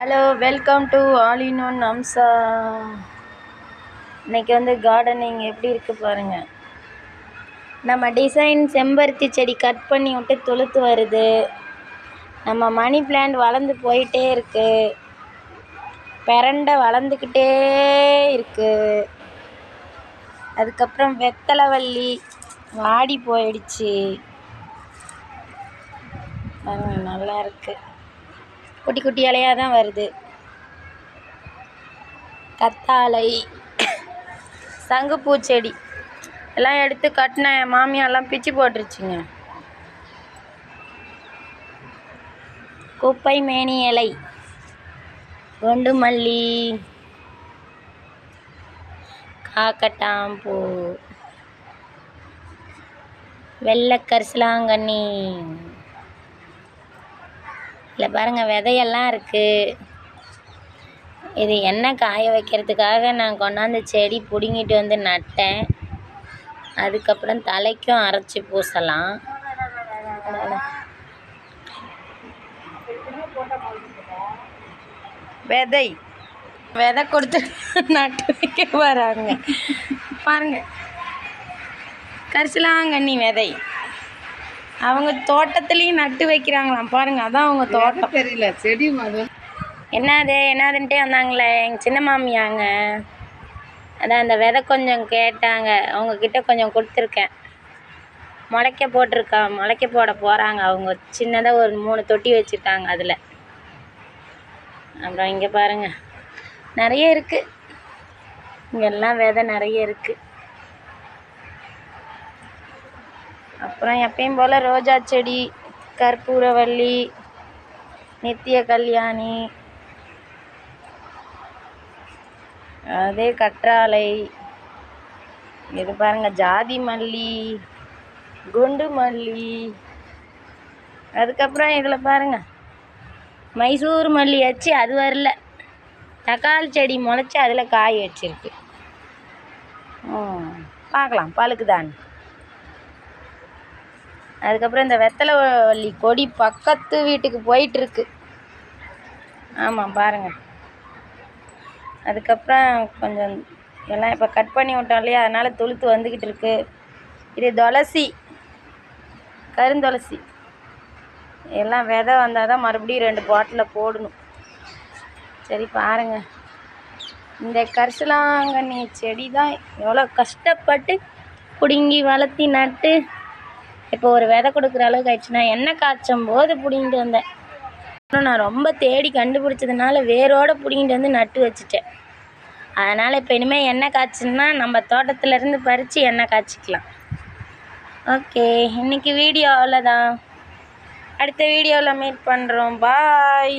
Hello welcome to all in one Amsa இன்றைக்கி வந்து gardening எப்படி இருக்குது பாருங்கள் நம்ம டிசைன் செம்பருத்தி செடி கட் பண்ணி விட்டு துளுத்து வருது. நம்ம மணி பிளான்ட் வளர்ந்து போயிட்டே இருக்குது பெரண்டை வளர்ந்துக்கிட்டே இருக்குது அதுக்கப்புறம் வெத்தலைவள்ளி வாடி போயிடுச்சு. நல்லா இருக்குது குட்டி குட்டி இலையாக தான் வருது. கத்தாழை சங்குப்பூ செடி எல்லாம் எடுத்து கட்டின என் மாமியாரெல்லாம் பிச்சு போட்டுருச்சுங்க. குப்பை மேனி இலை குண்டு மல்லி காக்கட்டாம்பூ வெள்ளை கரிசலாங்கண்ணி. இல்லை பாருங்கள் விதையெல்லாம் இருக்குது இது என்ன காய வைக்கிறதுக்காக நான் கொண்டாந்து செடி பிடுங்கிட்டு வந்து நட்டேன். அதுக்கப்புறம் தலைக்கும் அரைச்சி பூசலாம். விதை. விதை கொடுத்து நட்டு வைக்க வராங்க. பாருங்க. கரிசலாங்கண்ணி விதை. அவங்க தோட்டத்துலேயும் நட்டு வைக்கிறாங்களாம். பாருங்க அதான் அவங்க தோட்டம். தெரியல செடி என்னது என்னதுன்ட்டே வந்தாங்களே எங்கள் சின்ன மாமியாங்க. அதான் அந்த விதை கொஞ்சம் கேட்டாங்க அவங்கக்கிட்ட கொஞ்சம் கொடுத்துருக்கேன். முளைக்க போட்டிருக்கா முளைக்க போட போகிறாங்க அவங்க. சின்னதாக ஒரு மூணு தொட்டி வச்சுருக்காங்க அதில். அப்புறம் இங்கே பாருங்கள் நிறைய இருக்குது இங்கெல்லாம் விதை நிறைய இருக்குது அப்புறம் எப்பயும் போல் ரோஜா செடி கற்பூரவள்ளி நித்திய கல்யாணி அதே கற்றாழை இது பாருங்க ஜாதி மல்லி குண்டு மல்லி. அதுக்கப்புறம் இதில் பாருங்க மைசூர் மல்லி வச்சு அது வரல. தக்காளி செடி முளைச்சி அதில் காய் வச்சிருக்கு. பார்க்கலாம் பழுக்குதான்னு. அதுக்கப்புறம் இந்த வெத்தலை வள்ளி கொடி பக்கத்து வீட்டுக்கு போயிட்டுருக்கு. ஆமாம் பாருங்கள் அதுக்கப்புறம் கொஞ்சம் எல்லாம் இப்போ கட் பண்ணி விட்டோம் இல்லையா? அதனால் துளுத்து வந்துக்கிட்டு இருக்கு. இது துளசி. கருந்துளசி. எல்லாம் விதை வந்தால் தான் மறுபடியும் ரெண்டு பாட்டில் போடணும். சரி பாருங்கள் இந்த கரிசலாங்கண்ணி செடி தான் எவ்வளோ கஷ்டப்பட்டு பிடுங்கி வளர்த்தி நட்டு இப்போ ஒரு விதை கொடுக்குற அளவுக்கு ஆயிடுச்சுன்னா எண்ணெய் காய்ச்சும்? போது பிடிங்கிட்டு வந்தேன். அப்புறம் நான் ரொம்ப தேடி கண்டுபிடிச்சதுனால வேரோடு பிடிங்கிட்டு வந்து நட்டு வச்சுட்டேன். அதனால் இப்போ இனிமேல் எண்ணெய் காய்ச்சுன்னா நம்ம தோட்டத்துலேருந்து பறித்து எண்ணெய் காய்ச்சிக்கலாம். ஓகே இன்னைக்கு வீடியோ அவ்வளோதான் அடுத்த வீடியோவில் மீட் பண்ணுறோம் பாய்.